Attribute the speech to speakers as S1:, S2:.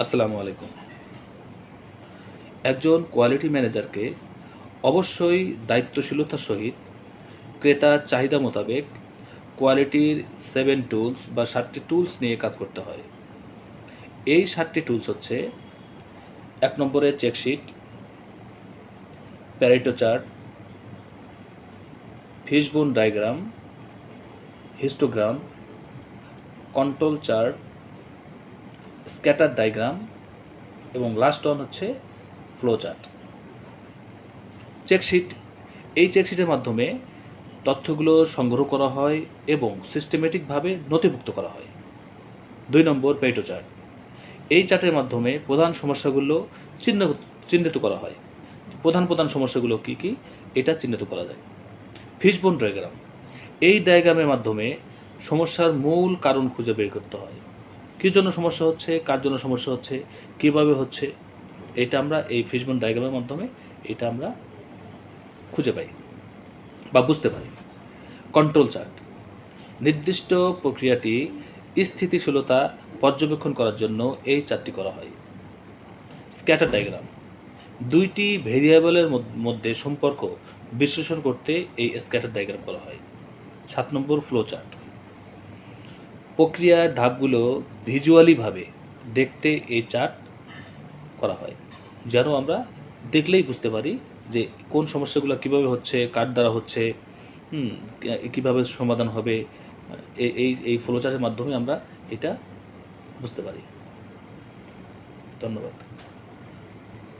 S1: আসসালামু আলাইকুম। একজন কোয়ালিটি ম্যানেজারকে অবশ্যই দায়িত্বশীলতার সহিত ক্রেতার চাহিদা মোতাবেক কোয়ালিটির সেভেন টুলস বা সাতটি টুলস নিয়ে কাজ করতে হয়। এই সাতটি টুলস হচ্ছে এক নম্বরে check sheet, Pareto chart, fishbone diagram, histogram, control chart scatter diagram এবং লাস্ট ওয়ান হচ্ছে ফ্লো চার্ট চেকশিট, এই চেকশিটের মাধ্যমে তথ্যগুলো সংগ্রহ করা হয় এবং সিস্টেমেটিকভাবে নথিভুক্ত করা হয়। দুই নম্বর পেটো চার্ট এই চার্টের মাধ্যমে প্রধান সমস্যাগুলো চিহ্ন, চিহ্নিত করা হয়। প্রধান প্রধান সমস্যাগুলো কী কী? এটা চিহ্নিত করা যায়। Fishbone diagram. এই ডায়াগ্রামের মাধ্যমে সমস্যার মূল কারণ খুঁজে বের করতে হয়। কী জন্য সমস্যা হচ্ছে, কার জন্য সমস্যা হচ্ছে, কীভাবে হচ্ছে, এটা আমরা এই ফিশবোন ডায়াগ্রামের মাধ্যমে এটা আমরা খুঁজে পাই বা বুঝতে পারি। কন্ট্রোল চার্ট নির্দিষ্ট প্রক্রিয়াটি স্থিতিশীলতা পর্যবেক্ষণ করার জন্য এই চার্টটি করা হয়। স্ক্যাটার ডায়াগ্রাম দুইটি ভেরিয়েবলের মধ্যে সম্পর্ক বিশ্লেষণ করতে এই স্ক্যাটার ডায়াগ্রাম করা হয়। সাত নম্বর ফ্লো চার্ট প্রক্রিয়ার ধাপগুলো ভিজুয়ালিভাবে দেখতে এই চার্ট করা হয়, যেন আমরা দেখলেই বুঝতে পারি যে কোন সমস্যাগুলো কীভাবে হচ্ছে, কার দ্বারা হচ্ছে কীভাবে সমাধান হবে এই এই ফ্লোচার্টের মাধ্যমে আমরা এটা বুঝতে পারি। ধন্যবাদ।